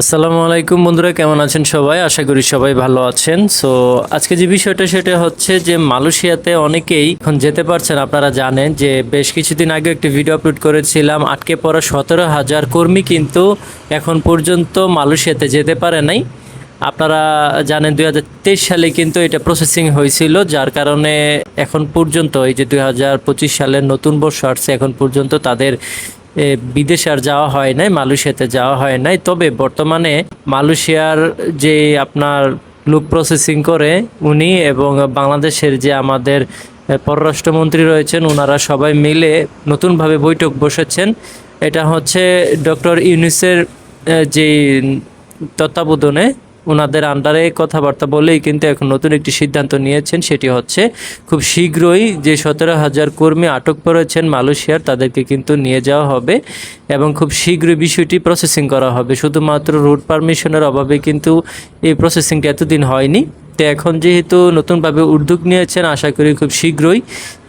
আসসালামু আলাইকুম বন্ধুরা, কেমন আছেন সবাই? আশা করি সবাই ভালো আছেন। সো আজকে যে বিষয়টা সেটা হচ্ছে যে মালয়েশিয়াতে অনেকেই এখন যেতে পারছেন। আপনারা জানেন যে বেশ কিছুদিন আগে একটি ভিডিও আপলোড করেছিলাম, আটকে পড়া সতেরো হাজার কর্মী কিন্তু এখন পর্যন্ত মালয়েশিয়াতে যেতে পারে নাই। আপনারা জানেন দু হাজার তেইশ সালে কিন্তু এটা প্রসেসিং হয়েছিল, যার কারণে এখন পর্যন্ত এই যে দু হাজার পঁচিশ সালের নতুন বর্ষ আসছে, এখন পর্যন্ত তাদের বিদেশে আর যাওয়া হয় নাই, মালয়েশিয়াতে যাওয়া হয় নাই। তবে বর্তমানে মালয়েশিয়ার যে আপনার লুক প্রসেসিং করে উনি এবং বাংলাদেশের যে আমাদের পররাষ্ট্রমন্ত্রী রয়েছেন ওনারা সবাই মিলে নতুনভাবে বৈঠক বসেছেন। এটা হচ্ছে ডক্টর ইউনিসের যে তত্ত্বাবধানে ওনাদের আন্ডারে কথাবার্তা বলেই কিন্তু এখন নতুন একটি সিদ্ধান্ত নিয়েছেন, সেটি হচ্ছে খুব শীঘ্রই যে সতেরো হাজার কর্মী আটক করেছেন মালয়েশিয়ার, তাদেরকে কিন্তু নিয়ে যাওয়া হবে এবং খুব শীঘ্রই বিষয়টি প্রসেসিং করা হবে। শুধুমাত্র রুট পারমিশনের অভাবে কিন্তু এই প্রসেসিংটা এতদিন হয়নি। তো এখন যেহেতু নতুনভাবে উদ্যোগ নিয়েছেন, আশা করি খুব শীঘ্রই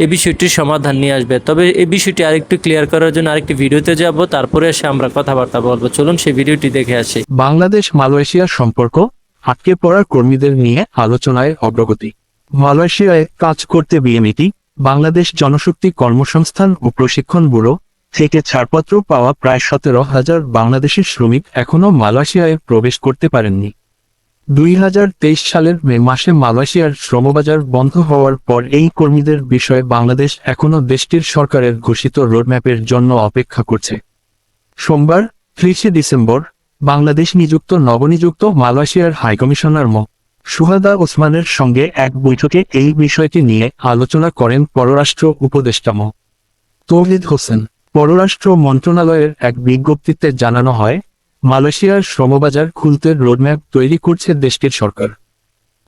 এই বিষয়টির সমাধান নিয়ে আসবে। তবে এই বিষয়টি আরেকটু ক্লিয়ার করার জন্য আরেকটি ভিডিওতে যাব, তারপরে এসে আমরা কথাবার্তা বলব। চলুন সেই ভিডিওটি দেখে আসি। বাংলাদেশ, মালয়েশিয়ার সম্পর্ক আটকে পড়ার কর্মীদের নিয়ে আলোচনায় অগ্রগতি। মালয়েশিয়ায় কাজ করতে বিএমইটি, বাংলাদেশ জনশক্তি কর্মসংস্থান ও প্রশিক্ষণ ব্যুরো থেকে ছাড়পত্র পাওয়া প্রায় সতেরো হাজার বাংলাদেশের শ্রমিক এখনও মালয়েশিয়ায় প্রবেশ করতে পারেননি। দুই হাজার তেইশ সালের মে মাসে মালয়েশিয়ার শ্রমবাজার বন্ধ হওয়ার পর এই কর্মীদের বিষয়ে বাংলাদেশ এখনও দেশটির সরকারের ঘোষিত রোডম্যাপের জন্য অপেক্ষা করছে। সোমবার, ত্রিশে ডিসেম্বর, বাংলাদেশ নিযুক্ত নবনিযুক্ত মালয়েশিয়ার হাইকমিশনার মো. সুহাদা ওসমানের সঙ্গে এক বৈঠকে এই বিষয়টি নিয়ে আলোচনা করেন পররাষ্ট্র উপদেষ্টা মো. তৌহিদ হোসেন। পররাষ্ট্র মন্ত্রণালয়ের এক বিজ্ঞপ্তিতে জানানো হয় মালয়েশিয়ার শ্রমবাজার খুলতে রোডম্যাপ তৈরি করছে দেশটির সরকার।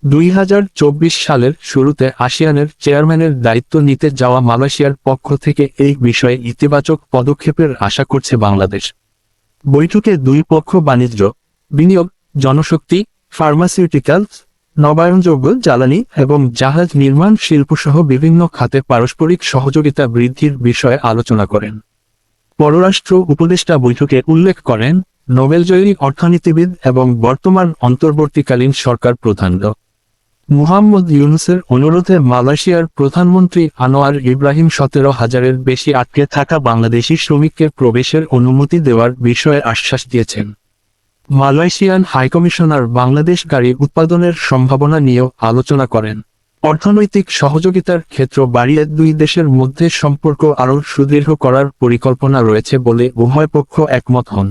দুই হাজার চব্বিশ সালের শুরুতে আসিয়ানের চেয়ারম্যানের দায়িত্ব নিতে যাওয়া মালয়েশিয়ার পক্ষ থেকে এই বিষয়ে ইতিবাচক পদক্ষেপের আশা করছে বাংলাদেশ। বৈঠকে দুই পক্ষ বাণিজ্য, বিনিয়োগ, জনশক্তি ফার্মাসিউটিক্যালস নবায়নযোগ্য জ্বালানি এবং জাহাজ নির্মাণ শিল্পসহ বিভিন্ন খাতে পারস্পরিক সহযোগিতা বৃদ্ধির বিষয়ে আলোচনা করেন। পররাষ্ট্র উপদেষ্টা বৈঠকে উল্লেখ করেন নোবেলজয়ী অর্থনীতিবিদ এবং বর্তমান অন্তর্বর্তীকালীন সরকার প্রধান মুহাম্মদ ইউনুসের অনুরোধে মালয়েশিয়ার প্রধানমন্ত্রী আনোয়ার ইব্রাহিম সতেরো হাজারের বেশি আটকে থাকা বাংলাদেশি শ্রমিককে প্রবেশের অনুমতি দেওয়ার বিষয়ে আশ্বাস দিয়েছেন। মালয়েশিয়ান হাইকমিশনার বাংলাদেশ গাড়ি উৎপাদনের সম্ভাবনা নিয়েও আলোচনা করেন। অর্থনৈতিক সহযোগিতার ক্ষেত্র বাড়িয়ে দুই দেশের মধ্যে সম্পর্ক আরও সুদৃঢ় করার পরিকল্পনা রয়েছে বলে উভয় পক্ষ একমত হন।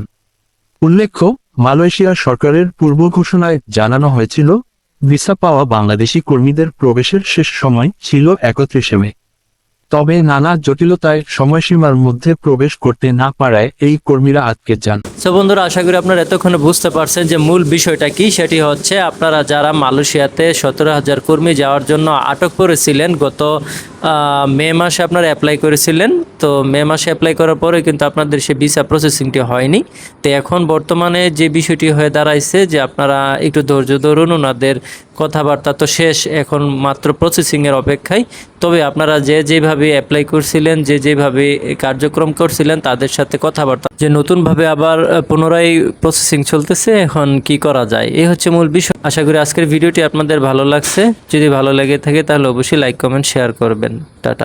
উল্লেখ্য, মালয়েশিয়া সরকারের পূর্ব ঘোষণায় জানানো হয়েছিল, ভিসা পাওয়া বাংলাদেশি কর্মীদের প্রবেশের শেষ সময় ছিল একত্রিশে মে। তবে নানা জটিলতায় সময়সীমার মধ্যে প্রবেশ করতে না পারায় এই কর্মীরা আটকে যান। সো বন্ধুরা, আশা করি আপনারা এতক্ষণে বুঝতে পারছেন যে মূল বিষয়টা কি। সেটি হচ্ছে, আপনারা যারা মালয়েশিয়াতে সতেরো হাজার কর্মী যাওয়ার জন্য আটক করেছিলেন গত মে মাসে আপনারা অ্যাপ্লাই করেছিলেন। তো মে মাসে অ্যাপ্লাই করার পরে কিন্তু আপনাদের সে ভিসা প্রসেসিংটি হয়নি। তো এখন বর্তমানে যে বিষয়টি হয়ে দাঁড়াইছে যে আপনারা একটু ধৈর্য ধরুন, ওনাদের কথাবার্তা তো শেষ, এখন মাত্র প্রসেসিংয়ের অপেক্ষায়। তবে আপনারা যে যেভাবে অ্যাপ্লাই করছিলেন, যে যেভাবে কার্যক্রম করছিলেন, তাদের সাথে কথাবার্তা। যে নতুনভাবে আবার পুনরায় প্রসেসিং চলতেছে, এখন কি করা যায়? এই হচ্ছে মূল বিষয়। আশা করি আজকের ভিডিওটি আপনাদের ভালো লাগছে। যদি ভালো লেগে থাকে, তাহলে অবশ্যই লাইক কমেন্ট শেয়ার করবেন। টাটা।